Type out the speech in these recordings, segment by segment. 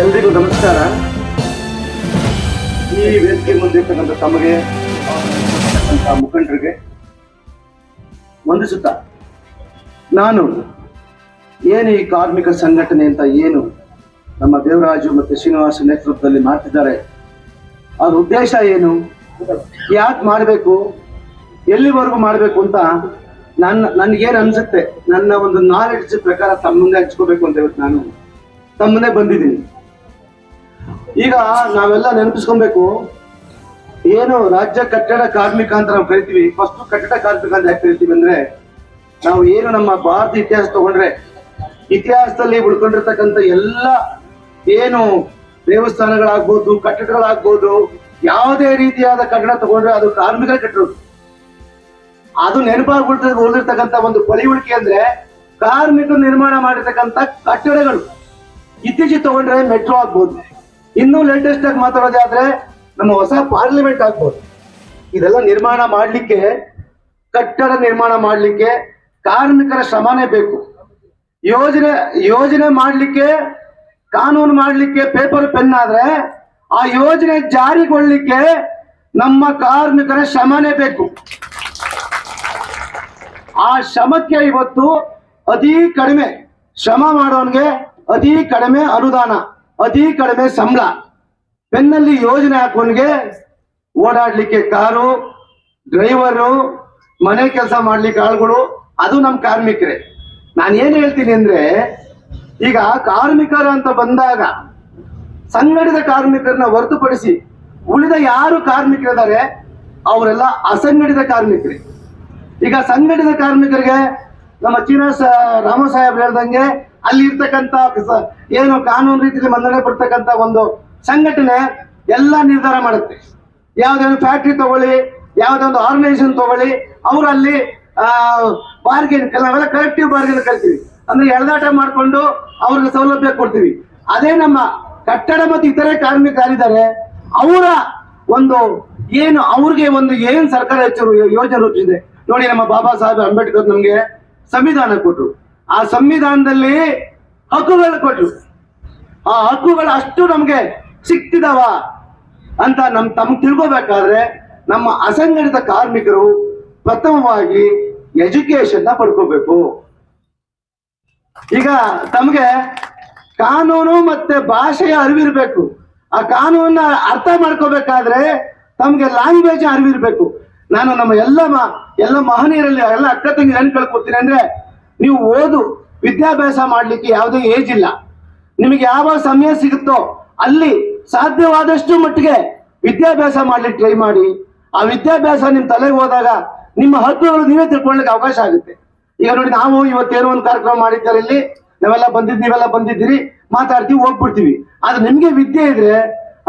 ಎಲ್ರಿಗೂ ನಮಸ್ಕಾರ. ಈ ವೇದಿಕೆ ಮುಂದೆ ಇರ್ತಕ್ಕಂಥ ತಮಗೆ ಮುಖಂಡರಿಗೆ ವಂದಿಸುತ್ತಾ. ನಾನು ಏನು ಈ ಕಾರ್ಮಿಕ ಸಂಘಟನೆ ಅಂತ ಏನು ನಮ್ಮ ದೇವರಾಜು ಮತ್ತು ಶ್ರೀನಿವಾಸ ನೇತೃತ್ವದಲ್ಲಿ ಮಾಡ್ತಿದ್ದಾರೆ, ಅದ್ರ ಉದ್ದೇಶ ಏನು, ಯಾಕೆ ಮಾಡಬೇಕು, ಎಲ್ಲಿವರೆಗೂ ಮಾಡಬೇಕು ಅಂತ ನನ್ನ, ನನಗೇನು ಅನ್ಸುತ್ತೆ, ನನ್ನ ಒಂದು ನಾಲೆಡ್ಜ್ ಪ್ರಕಾರ ತಮ್ಮ ಮುಂದೆ ಹಂಚ್ಕೋಬೇಕು ಅಂತ ಇವತ್ತು ನಾನು ತಮ್ಮನ್ನೇ ಬಂದಿದ್ದೀನಿ. ಈಗ ನಾವೆಲ್ಲ ನೆನಪಿಸ್ಕೊಬೇಕು. ಏನು ರಾಜ್ಯ ಕಟ್ಟಡ ಕಾರ್ಮಿಕ ಅಂತ ನಾವು ಕರಿತೀವಿ. ಫಸ್ಟ್ ಕಟ್ಟಡ ಕಾರ್ಮಿಕ ಅಂತ ಯಾಕೆ ಕರಿತೀವಿ ಅಂದ್ರೆ, ನಾವು ಏನು ನಮ್ಮ ಭಾರತ ಇತಿಹಾಸ ತಗೊಂಡ್ರೆ, ಇತಿಹಾಸದಲ್ಲಿ ಉಳ್ಕೊಂಡಿರ್ತಕ್ಕಂಥ ಎಲ್ಲ ಏನು ದೇವಸ್ಥಾನಗಳಾಗ್ಬೋದು, ಕಟ್ಟಡಗಳಾಗ್ಬೋದು, ಯಾವುದೇ ರೀತಿಯಾದ ಕಟ್ಟಡ ತಗೊಂಡ್ರೆ ಅದು ಕಾರ್ಮಿಕರ ಕಟ್ಟಿರೋದು ಅದು ನೆನಪಾಗಿ ಉಳಿದ ಉಳಿದಿರ್ತಕ್ಕಂಥ ಒಂದು ಪಳಿಯುಳಿಕೆ ಅಂದ್ರೆ ಕಾರ್ಮಿಕರು ನಿರ್ಮಾಣ ಮಾಡಿರ್ತಕ್ಕಂಥ ಕಟ್ಟಡಗಳು. ಇತ್ತೀಚೆಗೆ ತಗೊಂಡ್ರೆ ಮೆಟ್ರೋ ಆಗ್ಬೋದು. ಇನ್ನೂ ಲೇಟೆಸ್ಟ್ ಆಗಿ ಮಾತಾಡೋದಾದ್ರೆ ನಮ್ಮ ಹೊಸ ಪಾರ್ಲಿಮೆಂಟ್ ಆಗ್ಬೋದು. ಇದೆಲ್ಲ ನಿರ್ಮಾಣ ಮಾಡಲಿಕ್ಕೆ, ಕಟ್ಟಡ ನಿರ್ಮಾಣ ಮಾಡಲಿಕ್ಕೆ ಕಾರ್ಮಿಕರ ಶ್ರಮನೇ ಬೇಕು. ಯೋಜನೆ ಯೋಜನೆ ಮಾಡಲಿಕ್ಕೆ, ಕಾನೂನು ಮಾಡಲಿಕ್ಕೆ ಪೇಪರ್ ಪೆನ್ ಆದ್ರೆ ಆ ಯೋಜನೆ ಜಾರಿಗೊಳ್ಳಲಿಕ್ಕೆ ನಮ್ಮ ಕಾರ್ಮಿಕರ ಶ್ರಮನೇ ಬೇಕು. ಆ ಶ್ರಮಕ್ಕೆ ಇವತ್ತು ಅತಿ ಕಡಿಮೆ, ಶ್ರಮ ಮಾಡೋನ್ಗೆ ಅತಿ ಕಡಿಮೆ ಅನುದಾನ. ಅತಿ ಕಡಿಮೆ ಸಂಬಳ. ಬೆನ್ನಲ್ಲಿ ಯೋಜನೆ ಹಾಕೋನ್ಗೆ ಓಡಾಡ್ಲಿಕ್ಕೆ ಕಾರು, ಡ್ರೈವರು, ಮನೆ ಕೆಲಸ ಮಾಡ್ಲಿಕ್ಕೆ ಆಳುಗಳು, ಅದು ನಮ್ಮ ಕಾರ್ಮಿಕರೇ. ನಾನು ಏನ್ ಹೇಳ್ತೀನಿ ಅಂದ್ರೆ, ಈಗ ಕಾರ್ಮಿಕರು ಅಂತ ಬಂದಾಗ ಸಂಘಟಿತ ಕಾರ್ಮಿಕರನ್ನ ಹೊರತುಪಡಿಸಿ ಉಳಿದ ಯಾರು ಕಾರ್ಮಿಕರಿದ್ದಾರೆ ಅವರೆಲ್ಲ ಅಸಂಘಟಿತ ಕಾರ್ಮಿಕರೇ. ಈಗ ಸಂಘಟಿತ ಕಾರ್ಮಿಕರಿಗೆ ನಮ್ಮ ಚೀನಾ ರಾಮ ಸಾಹೇಬ್ ಹೇಳ್ದಂಗೆ ಅಲ್ಲಿ ಇರ್ತಕ್ಕಂತ ಏನು ಕಾನೂನು ರೀತಿಯಲ್ಲಿ ಮನ್ನಣೆ ಪಡ್ತಕ್ಕಂತ ಒಂದು ಸಂಘಟನೆ ಎಲ್ಲ ನಿರ್ಧಾರ ಮಾಡುತ್ತೆ. ಯಾವುದೇ ಒಂದು ಫ್ಯಾಕ್ಟ್ರಿ ತಗೊಳ್ಳಿ ಯಾವುದೇ ಆರ್ಗನೈಸೇಷನ್ ತಗೊಳ್ಳಿ, ಅವರಲ್ಲಿ ಬಾರ್ಗೇನ್ ನಾವೆಲ್ಲ ಕಲೆಕ್ಟಿವ್ ಬಾರ್ಗೇನ್ ಕಲ್ತೀವಿ ಅಂದ್ರೆ ಎಳೆದಾಟ ಮಾಡಿಕೊಂಡು ಅವ್ರಿಗೆ ಸೌಲಭ್ಯ ಕೊಡ್ತೀವಿ. ಅದೇ ನಮ್ಮ ಕಟ್ಟಡ ಮತ್ತು ಇತರೆ ಕಾರ್ಮಿಕರಿದ್ದಾರೆ, ಅವರ ಒಂದು ಏನು, ಅವ್ರಿಗೆ ಒಂದು ಏನು ಸರ್ಕಾರ ಹೆಚ್ಚು ಯೋಜನೆ ರೂಪಿಸಿದೆ. ನೋಡಿ ನಮ್ಮ ಬಾಬಾ ಸಾಹೇಬ್ ಅಂಬೇಡ್ಕರ್ ನಮಗೆ ಸಂವಿಧಾನ ಕೊಟ್ರು. ಆ ಸಂವಿಧಾನದಲ್ಲಿ ಹಕ್ಕುಗಳು ಕೊಟ್ಟರು ಆ ಹಕ್ಕುಗಳು ಅಷ್ಟು ನಮಗೆ ಸಿಕ್ತಿದಾವ ಅಂತ ನಮ್ ತಮ್ಗೆ ತಿಳ್ಕೋಬೇಕಾದ್ರೆ ನಮ್ಮ ಅಸಂಘಟಿತ ಕಾರ್ಮಿಕರು ಪ್ರಥಮವಾಗಿ ಎಜುಕೇಶನ್ ಪಡ್ಕೋಬೇಕು. ಈಗ ತಮಗೆ ಕಾನೂನು ಮತ್ತೆ ಭಾಷೆಯ ಅರಿವಿರ್ಬೇಕು ಆ ಕಾನೂನ ಅರ್ಥ ಮಾಡ್ಕೋಬೇಕಾದ್ರೆ ತಮಗೆ ಲ್ಯಾಂಗ್ವೇಜ್ ಅರಿವಿರ್ಬೇಕು ನಾನು ನಮ್ಮ ಎಲ್ಲ ಎಲ್ಲ ಮಹನೀಯರಲ್ಲಿ ಎಲ್ಲ ಅಕ್ಕ ತಂಗಿ ಏನ್ ಕೇಳ್ಕೊತೀನಿ ಅಂದ್ರೆ ನೀವು ಓದು, ವಿದ್ಯಾಭ್ಯಾಸ ಮಾಡ್ಲಿಕ್ಕೆ ಯಾವುದೇ ಏಜ್ ಇಲ್ಲ. ನಿಮಗೆ ಯಾವಾಗ ಸಮಯ ಸಿಗುತ್ತೋ ಅಲ್ಲಿ ಸಾಧ್ಯವಾದಷ್ಟು ಮಟ್ಟಿಗೆ ವಿದ್ಯಾಭ್ಯಾಸ ಮಾಡ್ಲಿಕ್ಕೆ ಟ್ರೈ ಮಾಡಿ. ಆ ವಿದ್ಯಾಭ್ಯಾಸ ನಿಮ್ ತಲೆಗೆ ಹೋದಾಗ ನಿಮ್ಮ ಹಕ್ಕುಗಳು ನೀವೇ ತಿಳ್ಕೊಳ್ಳಿಕ್ಕೆ ಅವಕಾಶ ಆಗುತ್ತೆ. ಈಗ ನೋಡಿ ನಾವು ಇವತ್ತೇನೋ ಒಂದು ಕಾರ್ಯಕ್ರಮ ಮಾಡಿದ್ದಾರೆ ಇಲ್ಲಿ. ನಾವೆಲ್ಲ ಬಂದಿದ್ದು ನೀವೆಲ್ಲ ಬಂದಿದ್ದೀರಿ, ಮಾತಾಡ್ತೀವಿ, ಹೋಗ್ಬಿಡ್ತೀವಿ. ಆದ್ರೆ ನಿಮ್ಗೆ ವಿದ್ಯೆ ಇದ್ರೆ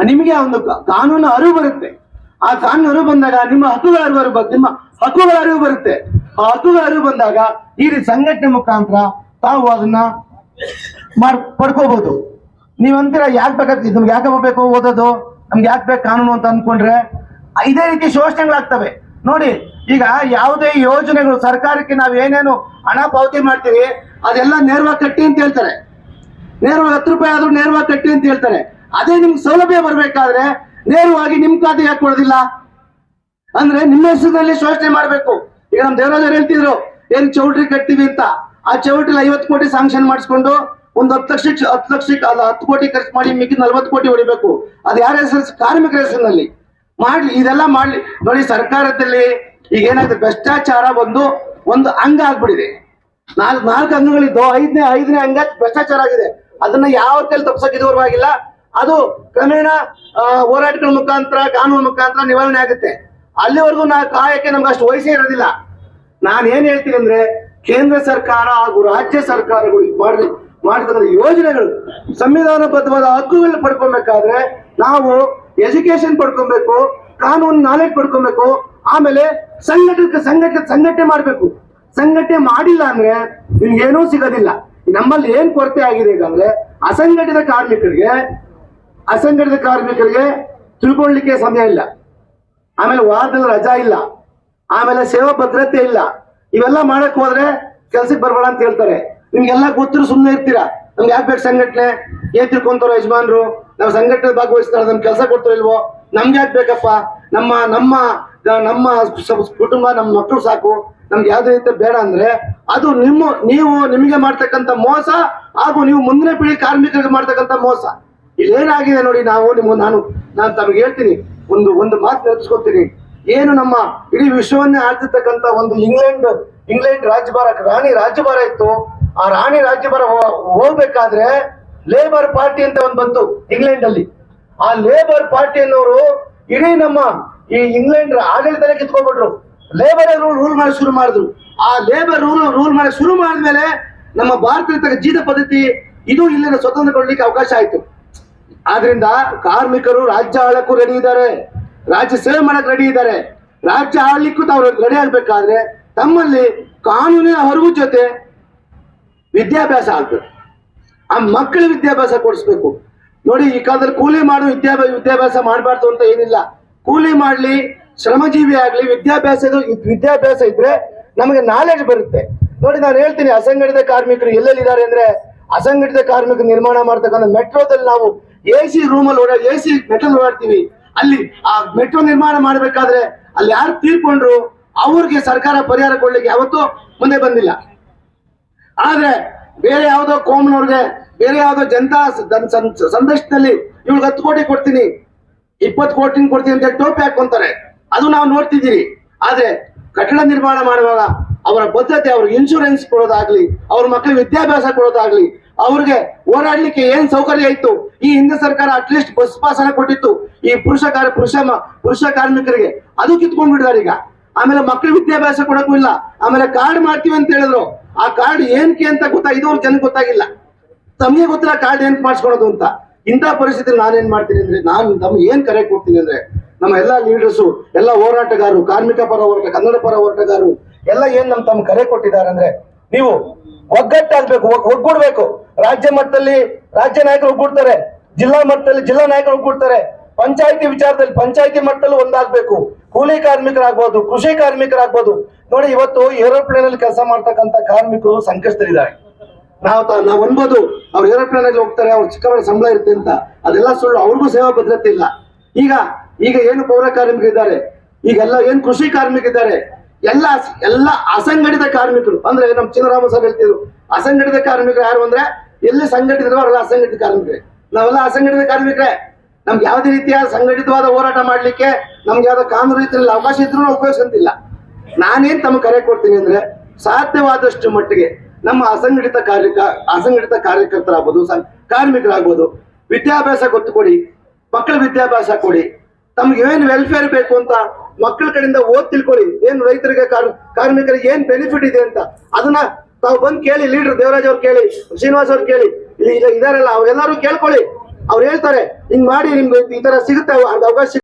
ನಿಮಗೆ ಒಂದು ಕಾನೂನು ಅರಿವು ಬರುತ್ತೆ. ಆ ಕಾನೂನು ಅರಿವು ಬಂದಾಗ ನಿಮ್ಮ ಹಕ್ಕುಗಳ ಅರಿವು ಬರುತ್ತೆ. ನಿಮ್ಮ ಹಕ್ಕುಗಳ ಅರಿವು ಬರುತ್ತೆ. ಅರಿವು ಬಂದಾಗ ಈ ರೀತಿ ಸಂಘಟನೆ ಮುಖಾಂತರ ತಾವು ಅದನ್ನ ಮಾಡ್ ಪಡ್ಕೋಬಹುದು. ನೀವಂತೀರ ಯಾಕೆ ಬೇಕಾಗ್ತದೆ ನಮ್ಗೆ ಯಾಕೆ ಬೇಕು ಓದೋದು? ನಮ್ಗೆ ಯಾಕೆ ಬೇಕು ಕಾನೂನು ಅಂತ ಅನ್ಕೊಂಡ್ರೆ ಇದೇ ರೀತಿ ಶೋಷಣೆಗಳಾಗ್ತವೆ. ನೋಡಿ, ಈಗ ಯಾವುದೇ ಯೋಜನೆಗಳು ಸರ್ಕಾರಕ್ಕೆ ನಾವು ಏನೇನು ಹಣ ಪಾವತಿ ಮಾಡ್ತೀವಿ, ಅದೆಲ್ಲ ನೇರವಾಗಿ ಕಟ್ಟಿ ಅಂತ ಹೇಳ್ತಾರೆ. ನೇರವಾಗಿ ಹತ್ತು ರೂಪಾಯಿ ಆದ್ರೂ ನೇರವಾಗಿ ಕಟ್ಟಿ ಅಂತ ಹೇಳ್ತಾರೆ. ಅದೇ ನಿಮ್ಗೆ ಸೌಲಭ್ಯ ಬರಬೇಕಾದ್ರೆ ನೇರವಾಗಿ ನಿಮ್ ಖಾತೆ ಯಾಕೆ ಕೊಡೋದಿಲ್ಲ. ಅಂದ್ರೆ ನಿಮ್ಮ ಹೆಸರಿನಲ್ಲಿ ಶೋಷಣೆ ಮಾಡ್ಬೇಕು. ಈಗ ನಮ್ ದೇವರಾಜ್ ಹೇಳ್ತಿದ್ರು, ಏನ್ ಚೌಟ್ರಿ ಕಟ್ತೀವಿ ಅಂತ. ಆ ಚೌಟ್ರಿ ಐವತ್ತು ಕೋಟಿ ಸಾಂಕ್ಷನ್ ಮಾಡಿಸ್ಕೊಂಡು ಒಂದು ಹತ್ತು ಲಕ್ಷ ಹತ್ತು ಲಕ್ಷಕ್ಕೆ ಅಲ್ಲ, ಹತ್ತು ಕೋಟಿ ಖರ್ಚು ಮಾಡಿ ಮಿಕ್ಕಿ ನಲ್ವತ್ತು ಕೋಟಿ ಹೊಡಿಬೇಕು. ಅದು ಯಾರ ಹೆಸರು? ಕಾರ್ಮಿಕರ ಹೆಸರಿನಲ್ಲಿ. ಮಾಡ್ಲಿ, ಇದೆಲ್ಲ ಮಾಡ್ಲಿ. ನೋಡಿ, ಸರ್ಕಾರದಲ್ಲಿ ಈಗ ಏನಾಗಿದೆ ಭ್ರಷ್ಟಾಚಾರ ಒಂದು ಒಂದು ಅಂಗ ಆಗ್ಬಿಡಿದೆ ನಾಲ್ಕು ನಾಲ್ಕು ಅಂಗಗಳಿದ್ದು, ಐದನೇ ಐದನೇ ಅಂಗ ಭ್ರಷ್ಟಾಚಾರ ಆಗಿದೆ. ಅದನ್ನ ಯಾವ ಕೈಲಿ ತಪ್ಸಕ್ ಇದುವರೆಗೂ ಅದು ಕ್ರಮೇಣ ಹೋರಾಟಗಳ ಮುಖಾಂತರ, ಕಾನೂನು ಮುಖಾಂತರ ನಿವಾರಣೆ ಆಗುತ್ತೆ. ಅಲ್ಲಿವರೆಗೂ ನಾ ಕಾಯಕ್ಕೆ ನಮ್ಗೆ ಅಷ್ಟು ವಯಸ್ಸೇ ಇರೋದಿಲ್ಲ. ನಾನು ಏನ್ ಹೇಳ್ತೀನಿ ಅಂದ್ರೆ, ಕೇಂದ್ರ ಸರ್ಕಾರ ಹಾಗೂ ರಾಜ್ಯ ಸರ್ಕಾರಗಳು ಮಾಡಿ ಮಾಡಿದ ಯೋಜನೆಗಳು, ಸಂವಿಧಾನಬದ್ಧವಾದ ಹಕ್ಕುಗಳನ್ನ ಪಡ್ಕೊಬೇಕಾದ್ರೆ ನಾವು ಎಜುಕೇಶನ್ ಪಡ್ಕೊಬೇಕು, ಕಾನೂನು ನಾಲೆಜ್ ಪಡ್ಕೊಬೇಕು, ಆಮೇಲೆ ಸಂಘಟಕ ಸಂಘಟ ಸಂಘಟನೆ ಮಾಡಬೇಕು. ಸಂಘಟನೆ ಮಾಡಿಲ್ಲ ಅಂದ್ರೆ ನಿಮ್ಗೇನೂ ಸಿಗೋದಿಲ್ಲ. ನಮ್ಮಲ್ಲಿ ಏನ್ ಕೊರತೆ ಆಗಿದೆ ಈಗ ಅಸಂಘಟಿತ ಕಾರ್ಮಿಕರಿಗೆ ಅಸಂಘಟಿತ ಕಾರ್ಮಿಕರಿಗೆ ತಿಳ್ಕೊಳ್ಳಿಕ್ಕೆ ಸಮಯ ಇಲ್ಲ. ಆಮೇಲೆ ವಾರದಲ್ಲಿ ರಜಾ ಇಲ್ಲ. ಆಮೇಲೆ ಸೇವಾ ಭದ್ರತೆ ಇಲ್ಲ. ಇವೆಲ್ಲ ಮಾಡಕ್ ಹೋದ್ರೆ ಕೆಲ್ಸಕ್ಕೆ ಬರ್ಬೇಡ ಅಂತ ಹೇಳ್ತಾರೆ. ನಿಮ್ಗೆಲ್ಲ ಗೊತ್ತಿರೋ ಸುಮ್ಮನೆ ಇರ್ತೀರಾ? ನಮ್ಗೆ ಯಾಕೆ ಬೇಕು ಸಂಘಟನೆ? ಏನ್ ತಿಳ್ಕೊಂತಾರೋ ಯಜಮಾನ್ರು? ನಾವು ಸಂಘಟನೆ ಭಾಗವಹಿಸ್ತಾರೆ, ನಮ್ಗೆ ಕೆಲಸ ಕೊಡ್ತಾರೋ ಇಲ್ವೋ? ನಮ್ಗೆ ಯಾಕೆ ಬೇಕಪ್ಪ? ನಮ್ಮ ನಮ್ಮ ನಮ್ಮ ಕುಟುಂಬ ನಮ್ಮ ಮಕ್ಕಳು ಸಾಕು. ನಮ್ಗೆ ಯಾವ್ದೇ ರೀತಿ ಬೇಡ ಅಂದ್ರೆ ಅದು ನಿಮ್ಮ, ನೀವು ನಿಮಗೆ ಮಾಡ್ತಕ್ಕಂಥ ಮೋಸ ಹಾಗೂ ನೀವು ಮುಂದಿನ ಪೀಳಿ ಕಾರ್ಮಿಕರಿಗೆ ಮಾಡ್ತಕ್ಕಂಥ ಮೋಸ. ಇಲ್ಲೇನಾಗಿದೆ ನೋಡಿ ನಾವು ನಿಮ್ಗೆ ನಾನು ನಾನು ತಮಗೆ ಹೇಳ್ತೀನಿ. ಒಂದು ಒಂದು ಮಾತು ನೆನಪಿಸ್ಕೊತೀನಿ ಏನು ನಮ್ಮ ಇಡೀ ವಿಶ್ವವನ್ನೇ ಆಡ್ತಿರ್ತಕ್ಕಂತ ಒಂದು ಇಂಗ್ಲೆಂಡ್ ಇಂಗ್ಲೆಂಡ್ ರಾಜ್ಯಭಾರ, ರಾಣಿ ರಾಜ್ಯಭಾರ ಇತ್ತು. ಆ ರಾಣಿ ರಾಜ್ಯಭಾರ ಹೋಗ್ಬೇಕಾದ್ರೆ ಲೇಬರ್ ಪಾರ್ಟಿ ಅಂತ ಒಂದು ಬಂತು ಇಂಗ್ಲೆಂಡ್ ಅಲ್ಲಿ ಆ ಲೇಬರ್ ಪಾರ್ಟಿ ಅನ್ನೋರು ಇಡೀ ನಮ್ಮ ಈ ಇಂಗ್ಲೆಂಡ್ ಆಡಳಿತನೇ ಕಿತ್ಕೊಂಡ್ಬಿಟ್ರು. ಲೇಬರ್ ರೂಲ್ ರೂಲ್ ಮಾಡಿ ಶುರು ಮಾಡಿದ್ರು. ಆ ಲೇಬರ್ ರೂಲ್ ರೂಲ್ ಮಾಡಿ ಶುರು ಮಾಡಿದ್ಮೇಲೆ ನಮ್ಮ ಭಾರತದ ಜೀತ ಪದ್ಧತಿ, ಇದು ಇಲ್ಲಿನ ಸ್ವತಂತ್ರ ಕೊಡ್ಲಿಕ್ಕೆ ಅವಕಾಶ ಆಯ್ತು. ಆದ್ರಿಂದ ಕಾರ್ಮಿಕರು ರಾಜ್ಯ ಆಳಕ್ಕೂ ರೆಡಿ ಇದ್ದಾರೆ. ರಾಜ್ಯ ಸೇವೆ ಮಾಡಕ್ ರೆಡಿ ಇದ್ದಾರೆ. ರಾಜ್ಯ ಆಳ್ಲಿಕ್ಕೂ ತಾವು ರೆಡಿ ಆಗ್ಬೇಕಾದ್ರೆ ತಮ್ಮಲ್ಲಿ ಕಾನೂನಿನ ಹೊರಗು ಜೊತೆ ವಿದ್ಯಾಭ್ಯಾಸ ಆಗ್ಬೇಕು. ಆ ಮಕ್ಕಳ ವಿದ್ಯಾಭ್ಯಾಸ ಕೊಡಿಸ್ಬೇಕು. ನೋಡಿ, ಈ ಕಾಲದಲ್ಲಿ ಕೂಲಿ ಮಾಡೋ ವಿದ್ಯಾಭ್ಯಾಸ ವಿದ್ಯಾಭ್ಯಾಸ ಮಾಡಬಾರ್ದು ಅಂತ ಏನಿಲ್ಲ. ಕೂಲಿ ಮಾಡ್ಲಿ, ಶ್ರಮಜೀವಿ ಆಗಲಿ ವಿದ್ಯಾಭ್ಯಾಸ ವಿದ್ಯಾಭ್ಯಾಸ ಇದ್ರೆ ನಮಗೆ ನಾಲೆಡ್ಜ್ ಬರುತ್ತೆ. ನೋಡಿ, ನಾನು ಹೇಳ್ತೀನಿ, ಅಸಂಘಟಿತ ಕಾರ್ಮಿಕರು ಎಲ್ಲೆಲ್ಲಿದ್ದಾರೆ ಅಂದ್ರೆ, ಅಸಂಘಟಿತ ಕಾರ್ಮಿಕರು ನಿರ್ಮಾಣ ಮಾಡ್ತಕ್ಕಂಥ ಮೆಟ್ರೋದಲ್ಲಿ ನಾವು ಎ ಸಿ ರೂಮಲ್ಲಿ ಓಡಾಡಿ ಎ ಸಿ ಓಡಾಡ್ತೀವಿ. ಅಲ್ಲಿ ಆ ಮೆಟ್ರೋ ನಿರ್ಮಾಣ ಮಾಡ್ಬೇಕಾದ್ರೆ ಅಲ್ಲಿ ಯಾರು ತೀರ್ಕೊಂಡ್ರು ಅವ್ರಿಗೆ ಸರ್ಕಾರ ಪರಿಹಾರ ಕೊಡ್ಲಿಕ್ಕೆ ಯಾವತ್ತೂ ಮುಂದೆ ಬಂದಿಲ್ಲ. ಆದ್ರೆ ಬೇರೆ ಯಾವುದೋ ಕೋಮ್ನವ್ರಿಗೆ, ಬೇರೆ ಯಾವುದೋ ಜನತಾ ಸಂದರ್ಶನದಲ್ಲಿ ಇವ್ಳಿಗೆ ಹತ್ತು ಕೋಟಿ ಕೊಡ್ತೀನಿ, ಇಪ್ಪತ್ತು ಕೋಟಿ ಕೊಡ್ತೀನಿ ಅಂತ ಟೋಪಿ ಹಾಕೊಂತಾರೆ ಅದು ನಾವು ನೋಡ್ತಿದ್ದೀರಿ. ಆದ್ರೆ ಕಟ್ಟಡ ನಿರ್ಮಾಣ ಮಾಡುವಾಗ ಅವರ ಬದ್ಧತೆ, ಅವ್ರಿಗೆ ಇನ್ಶೂರೆನ್ಸ್ ಕೊಡೋದಾಗ್ಲಿ, ಅವ್ರ ಮಕ್ಕಳಿಗೆ ವಿದ್ಯಾಭ್ಯಾಸ ಕೊಡೋದಾಗ್ಲಿ ಅವ್ರಿಗೆ ಓಡಾಡ್ಲಿಕ್ಕೆ ಏನ್ ಸೌಕರ್ಯ ಇತ್ತು? ಈ ಹಿಂದೆ ಸರ್ಕಾರ ಅಟ್ಲೀಸ್ಟ್ ಬಸ್ ಪಾಸ್ ಅನ್ನ ಕೊಟ್ಟಿತ್ತು. ಈ ಪುರುಷ ಕಾರ, ಪುರುಷ ಪುರುಷ ಕಾರ್ಮಿಕರಿಗೆ ಅದು ಕಿತ್ಕೊಂಡ್ಬಿಟ್ಟಿದ್ದಾರೆ ಈಗ ಆಮೇಲೆ ಮಕ್ಕಳ ವಿದ್ಯಾಭ್ಯಾಸ ಕೊಡಕ್ಕೂ ಇಲ್ಲ. ಆಮೇಲೆ ಕಾರ್ಡ್ ಮಾಡ್ತೀವಿ ಅಂತ ಹೇಳಿದ್ರು. ಆ ಕಾರ್ಡ್ ಏನ್ಕೆ ಅಂತ ಗೊತ್ತಾ ಇದು ಜನಕ್ಕೆ ಗೊತ್ತಾಗಿಲ್ಲ. ತಮಗೆ ಗೊತ್ತಿಲ್ಲ ಕಾರ್ಡ್ ಏನ್ ಮಾಡಿಸ್ಕೊಳೋದು ಅಂತ. ಇಂಥ ಪರಿಸ್ಥಿತಿ ನಾನೇನ್ ಮಾಡ್ತೀನಿ ಅಂದ್ರೆ, ನಾನು ನಮ್ಗೆ ಏನ್ ಕರೆ ಕೊಡ್ತೀನಿ ಅಂದ್ರೆ, ನಮ್ಮ ಎಲ್ಲಾ ಲೀಡರ್ಸ್ ಎಲ್ಲ ಹೋರಾಟಗಾರರು, ಕಾರ್ಮಿಕ ಪರ ಹೋರಾಟ, ಕನ್ನಡ ಪರ ಹೋರಾಟಗಾರರು, ಎಲ್ಲ ಏನ್ ನಮ್ ತಮ್ಮ ಕರೆ ಕೊಟ್ಟಿದ್ದಾರೆ ಅಂದ್ರೆ, ನೀವು ಒಗ್ಗಟ್ಟಾಗ್ಬೇಕು, ಒಗ್- ಒಗ್ಗೂಡ್ಬೇಕು. ರಾಜ್ಯ ಮಟ್ಟದಲ್ಲಿ ರಾಜ್ಯ ನಾಯಕರು ಒಗ್ಗೂಡ್ತಾರೆ, ಜಿಲ್ಲಾ ಮಟ್ಟದಲ್ಲಿ ಜಿಲ್ಲಾ ನಾಯಕರು ಒಗ್ಗೂಡ್ತಾರೆ. ಪಂಚಾಯತಿ ವಿಚಾರದಲ್ಲಿ ಪಂಚಾಯತಿ ಮಟ್ಟದಲ್ಲಿ ಒಂದಾಗ್ಬೇಕು. ಕೂಲಿ ಕಾರ್ಮಿಕರಾಗ್ಬೋದು, ಕೃಷಿ ಕಾರ್ಮಿಕರಾಗ್ಬೋದು. ನೋಡಿ, ಇವತ್ತು ಏರೋಪ್ಲೇನ್ ಅಲ್ಲಿ ಕೆಲಸ ಮಾಡ್ತಕ್ಕಂಥ ಕಾರ್ಮಿಕರು ಸಂಕಷ್ಟದಲ್ಲಿದ್ದಾರೆ. ನಾವು ನಾವು ಅನ್ಬೋದು, ಅವ್ರು ಏರೋಪ್ಲೇನ್ ಅಲ್ಲಿ ಹೋಗ್ತಾರೆ, ಅವ್ರು ಚಿಕ್ಕವರ ಸಂಬಳ ಇರುತ್ತೆ ಅಂತ. ಅದೆಲ್ಲ ಸುಳ್ಳು, ಅವ್ರಿಗೂ ಸೇವಾ ಭದ್ರತೆ ಇಲ್ಲ. ಈಗ ಈಗ ಏನು ಪೌರ ಕಾರ್ಮಿಕರಿದ್ದಾರೆ ಈಗೆಲ್ಲ ಏನ್ ಕೃಷಿ ಕಾರ್ಮಿಕರಿದ್ದಾರೆ ಎಲ್ಲ ಎಲ್ಲ ಅಸಂಘಟಿತ ಕಾರ್ಮಿಕರು. ಅಂದ್ರೆ ನಮ್ ಚಿನ್ನರಾಮ ಸರ್ ಹೇಳ್ತಿದ್ರು, ಅಸಂಘಟಿತ ಕಾರ್ಮಿಕರು ಯಾರು ಅಂದ್ರೆ ಎಲ್ಲಿ ಸಂಘಟಿತರೋ ಅವರೆಲ್ಲ ಅಸಂಘಟಿತ ಕಾರ್ಮಿಕರೇ. ನಾವೆಲ್ಲ ಅಸಂಘಟಿತ ಕಾರ್ಮಿಕರೇ. ನಮ್ಗೆ ಯಾವುದೇ ರೀತಿಯ ಸಂಘಟಿತವಾದ ಹೋರಾಟ ಮಾಡ್ಲಿಕ್ಕೆ ನಮ್ಗೆ ಯಾವ್ದೋ ಕಾನೂನು ರೀತಿಯಲ್ಲಿ ಅವಕಾಶ ಇದ್ರೂ ಉಪಯೋಗಿಸಂತಿಲ್ಲ ನಾನೇನ್ ತಮ್ಮ ಕರೆ ಕೊಡ್ತೀನಿ ಅಂದ್ರೆ ಸಾಧ್ಯವಾದಷ್ಟು ಮಟ್ಟಿಗೆ ನಮ್ಮ ಅಸಂಘಟಿತ ಕಾರ್ಯಕ, ಅಸಂಘಟಿತ ಕಾರ್ಯಕರ್ತರಾಗ್ಬೋದು ಕಾರ್ಮಿಕರಾಗ್ಬೋದು, ವಿದ್ಯಾಭ್ಯಾಸ ಗೊತ್ತು ಕೊಡಿ ಮಕ್ಕಳ ವಿದ್ಯಾಭ್ಯಾಸ ಕೊಡಿ, ತಮ್ಗೆ ಏನ್ ವೆಲ್ಫೇರ್ ಬೇಕು ಅಂತ ಮಕ್ಕಳ ಕಡೆಯಿಂದ ಓದ್ ತಿಳ್ಕೊಳ್ಳಿ ಏನು ರೈತರಿಗೆ ಕಾರ್- ಕಾರ್ಮಿಕರಿಗೆ ಏನ್ ಬೆನಿಫಿಟ್ ಇದೆ ಅಂತ, ಅದನ್ನ ತಾವು ಬಂದ್ ಕೇಳಿ ಲೀಡರ್ ದೇವರಾಜ್ ಅವ್ರು ಕೇಳಿ, ಶ್ರೀನಿವಾಸ್ ಅವ್ರು ಕೇಳಿ, ಇಲ್ಲಿ ಇದಾರಲ್ಲ ಅವ್ರೆಲ್ಲರೂ ಕೇಳ್ಕೊಳ್ಳಿ. ಅವ್ರು ಹೇಳ್ತಾರೆ, ಹಿಂಗ್ ಮಾಡಿ, ನಿಮ್ಗೆ ಈ ತರ ಸಿಗುತ್ತೆ ಅವ- ಅವಕಾಶ